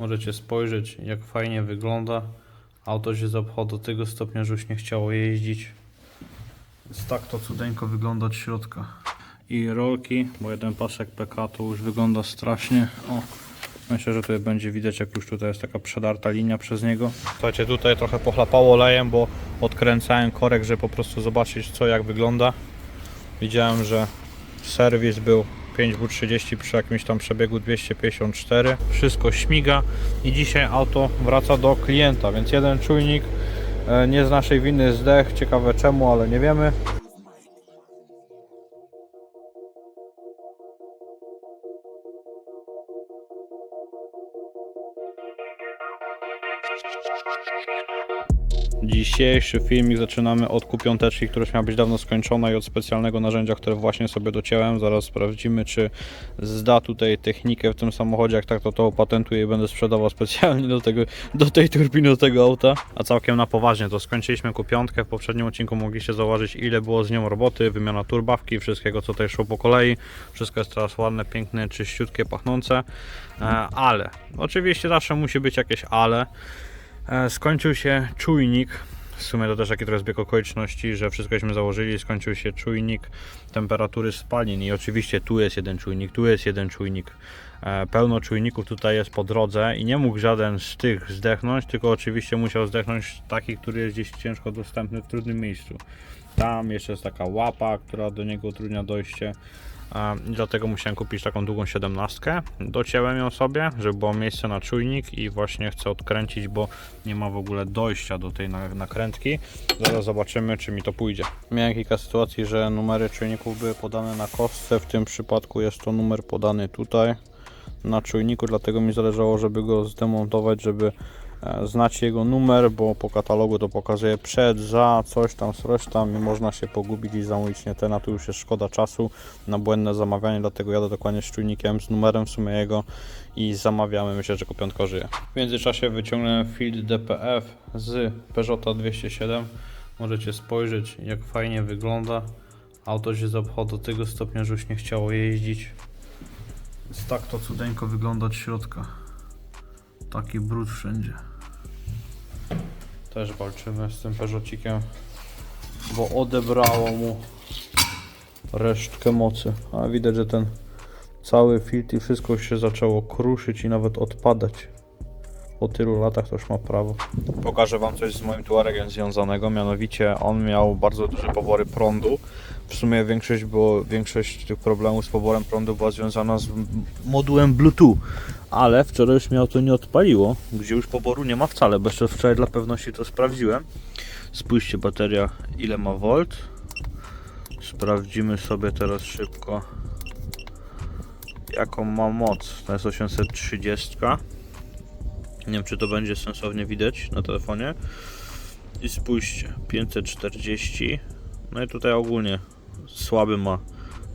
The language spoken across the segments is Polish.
Możecie spojrzeć jak fajnie wygląda. Auto się zapchało do tego stopnia, że już nie chciało jeździć. Więc tak to cudeńko wygląda od środka. I rolki, bo jeden pasek PK to już wygląda strasznie. O, myślę, że tutaj będzie widać jak już tutaj jest taka przedarta linia przez niego. Słuchajcie, tutaj trochę pochlapało olejem, bo odkręcałem korek, żeby po prostu zobaczyć co jak wygląda. Widziałem, że serwis był 5W30 przy jakimś tam przebiegu 254. Wszystko śmiga i dzisiaj auto wraca do klienta, więc jeden czujnik e, nie z naszej winy zdech. Ciekawe czemu, ale nie wiemy. Dzisiejszy filmik zaczynamy od kupiąteczki, która miała być dawno skończona i od specjalnego narzędzia, które właśnie sobie dociąłem. Zaraz sprawdzimy, czy zda tutaj technikę w tym samochodzie. Jak tak, to to opatentuję i będę sprzedawał specjalnie do, tego, do tej turbiny, do tego auta. A całkiem na poważnie, to skończyliśmy kupiątkę. W poprzednim odcinku mogliście zauważyć, ile było z nią roboty, wymiana turbawki, wszystkiego, co tutaj szło po kolei. Wszystko jest teraz ładne, piękne, czyściutkie, pachnące. E, Ale, oczywiście zawsze musi być jakieś ale. E, Skończył się czujnik. W sumie to też taki trochę zbieg okoliczności, że wszystkośmy założyli. Skończył się czujnik temperatury spalin i oczywiście tu jest jeden czujnik, tu jest jeden czujnik. E, Pełno czujników tutaj jest po drodze i nie mógł żaden z tych zdechnąć, tylko oczywiście musiał zdechnąć taki, który jest gdzieś ciężko dostępny w trudnym miejscu. Tam jeszcze jest taka łapa, która do niego utrudnia dojście. I Dlatego musiałem kupić taką długą 17. Docięłem ją sobie, żeby było miejsce na czujnik i właśnie chcę odkręcić, bo nie ma w ogóle dojścia do tej na- nakrętki. Zaraz zobaczymy, czy mi to pójdzie. Miałem kilka sytuacji, że numery czujników były podane na kostce. W tym przypadku jest to numer podany tutaj na czujniku, dlatego mi zależało, żeby go zdemontować, żeby znać jego numer, bo po katalogu to pokazuje przed, za, coś tam, coś tam i można się pogubić i zamówić nie ten, a tu już jest szkoda czasu na błędne zamawianie, dlatego jadę dokładnie z czujnikiem, z numerem w sumie jego i zamawiamy, myślę, że kopiątka żyje. W międzyczasie wyciągnąłem field DPF z Peugeota 207. Możecie spojrzeć jak fajnie wygląda. Auto się zapchało do tego stopnia, że już nie chciało jeździć. Więc tak to cudeńko wygląda od środka. Taki brud wszędzie. Też walczymy z tym Peugeotcikiem, bo odebrało mu resztkę mocy. A widać, że ten cały filtr i wszystko się zaczęło kruszyć i nawet odpadać. Po tylu latach to już ma prawo. Pokażę Wam coś z moim Tuaregiem związanego, mianowicie on miał bardzo duże pobory prądu. W sumie większość, było, większość tych problemów z poborem prądu była związana z modułem Bluetooth. Ale wczoraj już miał to nie odpaliło, gdzie już poboru nie ma wcale, bo jeszcze wczoraj dla pewności to sprawdziłem. Spójrzcie bateria ile ma volt. Sprawdzimy sobie teraz szybko jaką ma moc. To jest 830. Nie wiem czy to będzie sensownie widać na telefonie. I spójrzcie, 540. No i tutaj ogólnie słaby ma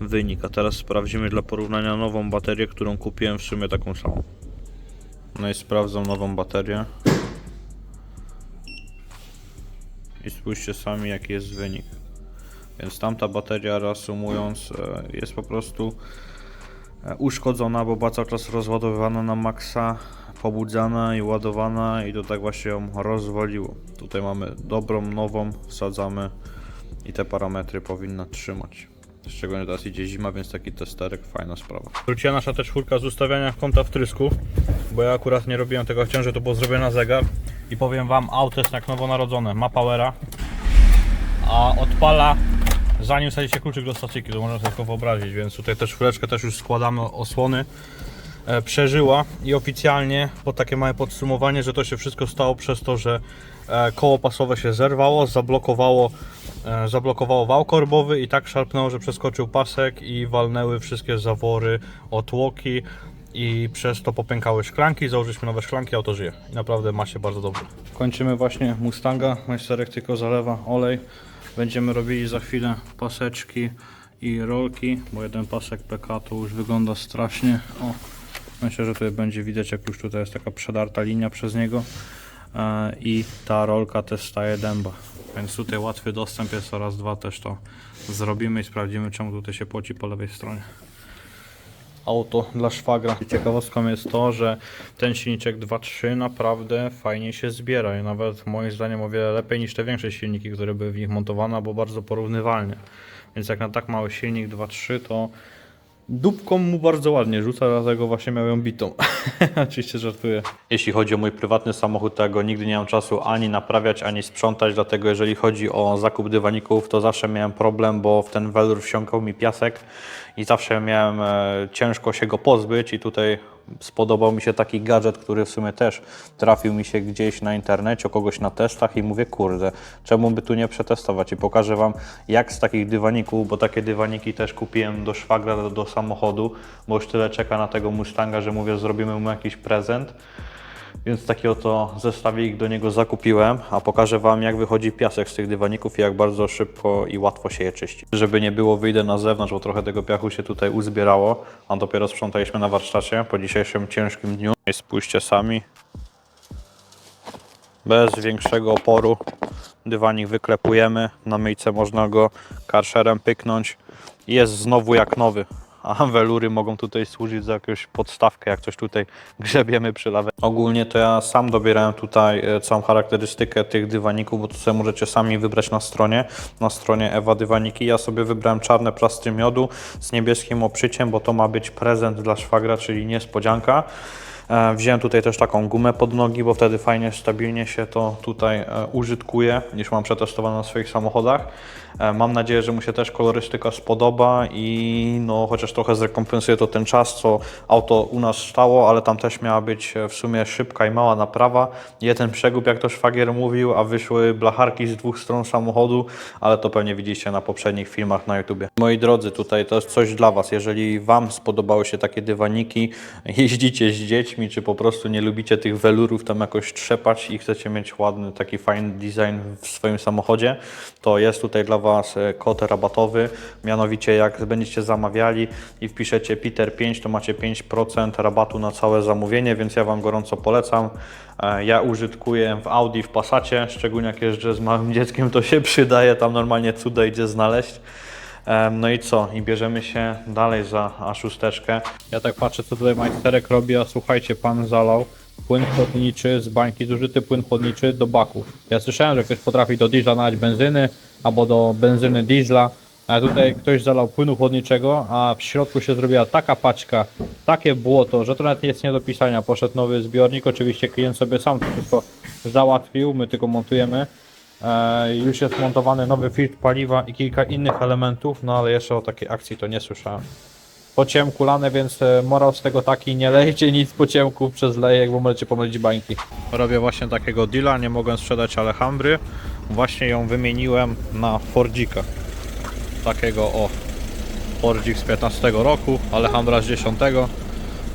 wynik. A teraz sprawdzimy dla porównania nową baterię, którą kupiłem w sumie taką samą. No i sprawdzam nową baterię. I spójrzcie sami jaki jest wynik. Więc tamta bateria reasumując e, jest po prostu e, uszkodzona, bo była cały czas rozładowywana na maksa, pobudzana i ładowana i to tak właśnie ją rozwaliło. Tutaj mamy dobrą, nową, wsadzamy i te parametry powinna trzymać. Szczególnie teraz idzie zima, więc taki testerek, fajna sprawa. Wróciła nasza też czwórka z ustawiania kąta wtrysku, bo ja akurat nie robiłem tego chciałem, że to było zrobione na zegar. I powiem Wam, auto jest jak nowonarodzone, ma powera, a odpala zanim wsadzicie kluczyk do stacyjki, to można sobie tylko wyobrazić, więc tutaj też chwileczkę też już składamy osłony. E, przeżyła i oficjalnie, po takie małe podsumowanie, że to się wszystko stało przez to, że e, koło pasowe się zerwało, zablokowało, zablokowało wał korbowy i tak szarpnęło, że przeskoczył pasek i walnęły wszystkie zawory, otłoki i przez to popękały szklanki, założyliśmy nowe szklanki, auto żyje. Naprawdę ma się bardzo dobrze. Kończymy właśnie Mustanga, majsterek tylko zalewa olej. Będziemy robili za chwilę paseczki i rolki, bo jeden pasek PK to już wygląda strasznie. O, myślę, że tutaj będzie widać, jak już tutaj jest taka przedarta linia przez niego. E, I ta rolka też staje dęba. Więc tutaj łatwy dostęp jest oraz dwa też to zrobimy i sprawdzimy, czemu tutaj się płaci po lewej stronie. auto dla szwagra. Ciekawostką jest to, że ten silniczek 2.3 naprawdę fajnie się zbiera i nawet moim zdaniem o wiele lepiej niż te większe silniki, które były w nich montowane, bo bardzo porównywalnie. Więc jak na tak mały silnik 2.3 to dupką mu bardzo ładnie rzuca, dlatego właśnie miał ją bitą. Oczywiście żartuję. Jeśli chodzi o mój prywatny samochód, to ja go nigdy nie mam czasu ani naprawiać, ani sprzątać, dlatego jeżeli chodzi o zakup dywaników, to zawsze miałem problem, bo w ten welur wsiąkał mi piasek i zawsze miałem e, ciężko się go pozbyć i tutaj spodobał mi się taki gadżet, który w sumie też trafił mi się gdzieś na internecie, u kogoś na testach i mówię, kurde, czemu by tu nie przetestować i pokażę Wam jak z takich dywaników, bo takie dywaniki też kupiłem do szwagra, do, do samochodu, bo już tyle czeka na tego Mustanga, że mówię, zrobimy mu jakiś prezent. Więc taki oto zestawik do niego zakupiłem, a pokażę Wam jak wychodzi piasek z tych dywaników i jak bardzo szybko i łatwo się je czyści. Żeby nie było, wyjdę na zewnątrz, bo trochę tego piachu się tutaj uzbierało, a dopiero sprzątaliśmy na warsztacie po dzisiejszym ciężkim dniu. I spójrzcie sami, bez większego oporu dywanik wyklepujemy, na myjce można go karszerem pyknąć i jest znowu jak nowy. A welury mogą tutaj służyć za jakąś podstawkę, jak coś tutaj grzebiemy przy lawecie. Ogólnie to ja sam dobierałem tutaj e, całą charakterystykę tych dywaników, bo to sobie możecie sami wybrać na stronie, na stronie Ewa Dywaniki. Ja sobie wybrałem czarne plastry miodu z niebieskim obszyciem, bo to ma być prezent dla szwagra, czyli niespodzianka. E, Wziąłem tutaj też taką gumę pod nogi, bo wtedy fajnie, stabilnie się to tutaj e, użytkuje, niż mam przetestowane na swoich samochodach. E, Mam nadzieję, że mu się też kolorystyka spodoba i no, chociaż trochę zrekompensuje to ten czas, co auto u nas stało, ale tam też miała być w sumie szybka i mała naprawa. Jeden przegub, jak to szwagier mówił, a wyszły blacharki z dwóch stron samochodu, ale to pewnie widzieliście na poprzednich filmach na YouTubie. Moi drodzy, tutaj to jest coś dla Was. Jeżeli Wam spodobały się takie dywaniki, jeździcie z dziećmi, czy po prostu nie lubicie tych welurów tam jakoś trzepać i chcecie mieć ładny, taki fajny design w swoim samochodzie, to jest tutaj dla Was e, kod rabatowy. Mianowicie, jak będziecie zamawiali i wpiszecie Peter 5, to macie 5% rabatu na całe zamówienie, więc ja Wam gorąco polecam. E, Ja użytkuję w Audi, w Passacie, szczególnie jak jeżdżę z małym dzieckiem, to się przydaje, tam normalnie cuda idzie znaleźć. No i co? I bierzemy się dalej za A6. Ja tak patrzę, co tutaj majsterek robi, a słuchajcie, pan zalał płyn chłodniczy z bańki, zużyty płyn chłodniczy do baków. Ja słyszałem, że ktoś potrafi do diesla nalać benzyny, albo do benzyny diesla, a tutaj ktoś zalał płynu chłodniczego, a w środku się zrobiła taka paczka, takie błoto, że to nawet jest nie do pisania. Poszedł nowy zbiornik, oczywiście klient sobie sam to wszystko załatwił, my tylko montujemy. E, Już jest montowany nowy filtr paliwa i kilka innych elementów, no ale jeszcze o takiej akcji to nie słyszałem. Po ciemku lane, więc e, morał z tego taki, nie lejcie nic po ciemku przez lejek, bo możecie pomylić bańki. Robię właśnie takiego deala, nie mogłem sprzedać Alhambry. Właśnie ją wymieniłem na Fordzika. Takiego o Fordzik z 15 roku, Alhambra z 10.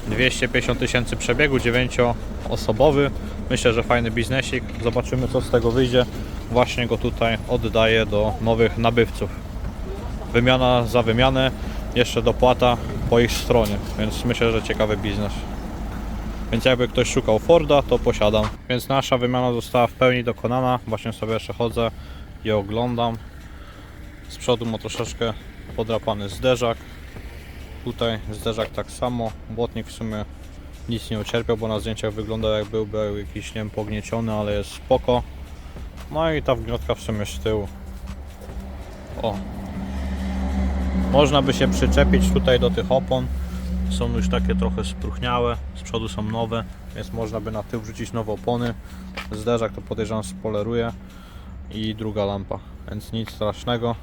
250 tysięcy przebiegu, 9-osobowy. Myślę, że fajny biznesik. Zobaczymy co z tego wyjdzie. Właśnie go tutaj oddaję do nowych nabywców. Wymiana za wymianę, jeszcze dopłata po ich stronie, więc myślę, że ciekawy biznes. Więc jakby ktoś szukał Forda, to posiadam. Więc nasza wymiana została w pełni dokonana. Właśnie sobie jeszcze chodzę i oglądam. Z przodu ma troszeczkę podrapany zderzak. Tutaj zderzak tak samo. Błotnik w sumie nic nie ucierpiał, bo na zdjęciach wyglądał jak byłby jakiś nie wiem, pognieciony, ale jest spoko. No i ta wgniotka w sumie z tyłu. O. Można by się przyczepić tutaj do tych opon. Są już takie trochę spruchniałe, z przodu są nowe, więc można by na tył wrzucić nowe opony. Zderzak to podejrzewam spoleruje i druga lampa, więc nic strasznego.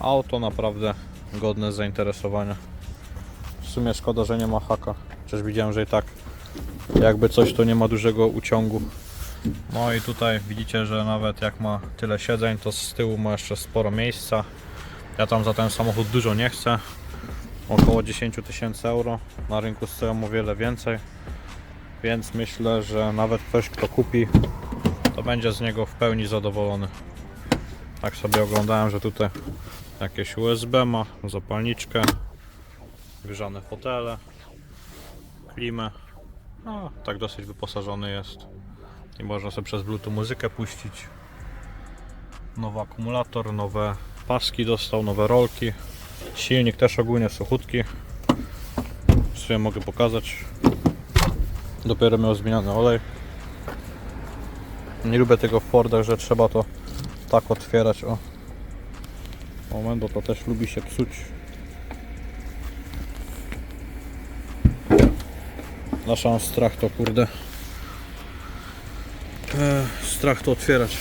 Auto naprawdę godne zainteresowania. W sumie szkoda, że nie ma haka. Przecież widziałem, że i tak jakby coś to nie ma dużego uciągu. No i tutaj widzicie, że nawet jak ma tyle siedzeń, to z tyłu ma jeszcze sporo miejsca. Ja tam za ten samochód dużo nie chcę. Około 10 tysięcy euro. Na rynku stoją o wiele więcej. Więc myślę, że nawet ktoś kto kupi, to będzie z niego w pełni zadowolony. Tak sobie oglądałem, że tutaj jakieś USB ma, zapalniczkę, grzane fotele, klimę. No, tak dosyć wyposażony jest. I można sobie przez Bluetooth muzykę puścić. Nowy akumulator, nowe paski dostał, nowe rolki. Silnik też ogólnie suchutki. sobie mogę pokazać. Dopiero miał zmieniony olej. Nie lubię tego w Fordach, że trzeba to tak otwierać. O. Moment, bo to też lubi się psuć. Nasza strach to kurde. Eee, strach to otwierać.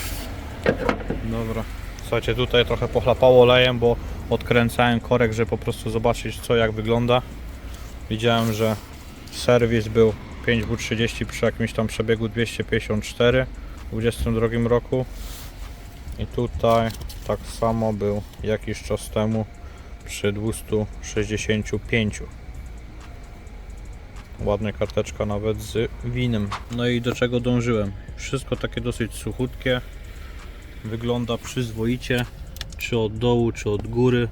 Dobra. Słuchajcie, tutaj trochę pochlapało olejem, bo odkręcałem korek, żeby po prostu zobaczyć co jak wygląda. Widziałem, że serwis był 5W30 przy jakimś tam przebiegu 254 w 22 roku. I tutaj tak samo był jakiś czas temu przy 265. Ładna karteczka nawet z winem. No i do czego dążyłem? Wszystko takie dosyć suchutkie. Wygląda przyzwoicie. Czy od dołu, czy od góry.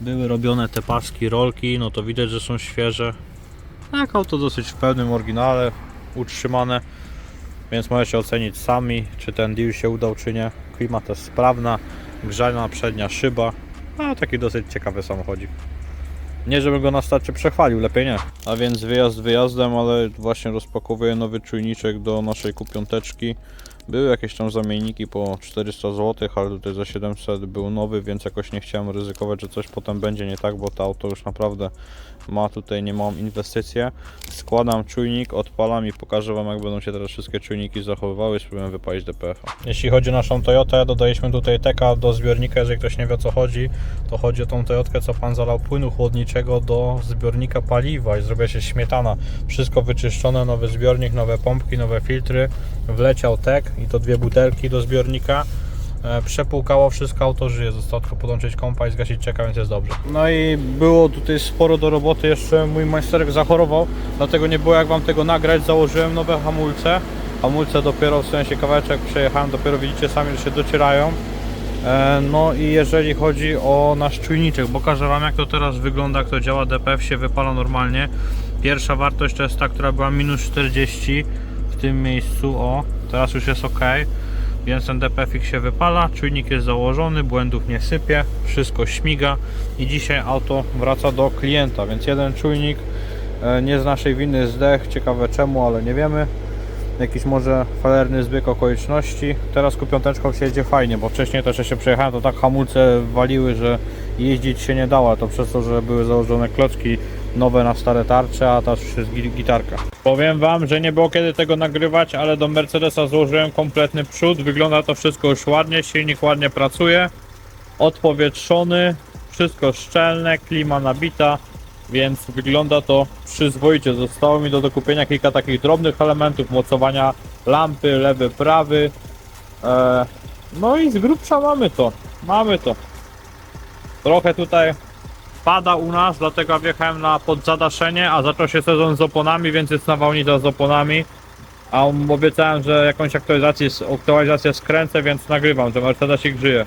Były robione te paski, rolki, no to widać, że są świeże. Tak, auto dosyć w pełnym oryginale, utrzymane. Więc możecie ocenić sami, czy ten deal się udał, czy nie. Klimat jest sprawna, grzana przednia szyba. A taki dosyć ciekawy samochodzik. Nie, żebym go na starcie przechwalił, lepiej nie. A więc wyjazd wyjazdem, ale właśnie rozpakowuję nowy czujniczek do naszej kupiąteczki. Były jakieś tam zamienniki po 400 zł, ale tutaj za 700 był nowy, więc jakoś nie chciałem ryzykować, że coś potem będzie nie tak, bo to auto już naprawdę ma tutaj niemałą inwestycję. Składam czujnik, odpalam i pokażę Wam jak będą się teraz wszystkie czujniki zachowywały, spróbuję wypalić DPF-a. Jeśli chodzi o naszą Toyotę, dodaliśmy tutaj teka do zbiornika, jeżeli ktoś nie wie o co chodzi, to chodzi o tą Toyotkę, co Pan zalał płynu chłodniczego do zbiornika paliwa i zrobiła się śmietana. Wszystko wyczyszczone, nowy zbiornik, nowe pompki, nowe filtry, wleciał tek i to dwie butelki do zbiornika. E, Przepłukało wszystko, auto żyje, zostało tylko podłączyć kompa i zgasić czeka, więc jest dobrze. No i było tutaj sporo do roboty, jeszcze mój majsterek zachorował, dlatego nie było jak Wam tego nagrać, założyłem nowe hamulce. Hamulce dopiero, w sensie kawałeczek przejechałem, dopiero widzicie sami, że się docierają. E, No i jeżeli chodzi o nasz czujniczek, pokażę Wam jak to teraz wygląda, jak to działa, DPF się wypala normalnie. Pierwsza wartość to jest ta, która była minus 40 w tym miejscu, o, teraz już jest ok. Więc ten DPF się wypala, czujnik jest założony, błędów nie sypie, wszystko śmiga i dzisiaj auto wraca do klienta, więc jeden czujnik e, nie z naszej winy zdech, ciekawe czemu, ale nie wiemy. Jakiś może falerny zbieg okoliczności. Teraz kupiąteczką się jedzie fajnie, bo wcześniej też się przejechałem, to tak hamulce waliły, że jeździć się nie dało, to przez to, że były założone klocki nowe na stare tarcze, a już jest gi- gitarka. Powiem Wam, że nie było kiedy tego nagrywać, ale do Mercedesa złożyłem kompletny przód, wygląda to wszystko już ładnie, silnik ładnie pracuje, odpowietrzony, wszystko szczelne, klima nabita, więc wygląda to przyzwoicie. Zostało mi do dokupienia kilka takich drobnych elementów, mocowania lampy, lewy, prawy. E, no i z grubsza mamy to, mamy to. Trochę tutaj pada u nas, dlatego wjechałem na podzadaszenie, a zaczął się sezon z oponami, więc jest nawałnica z oponami. A obiecałem, że jakąś aktualizację, aktualizację skręcę, więc nagrywam, że Mercedes ich żyje.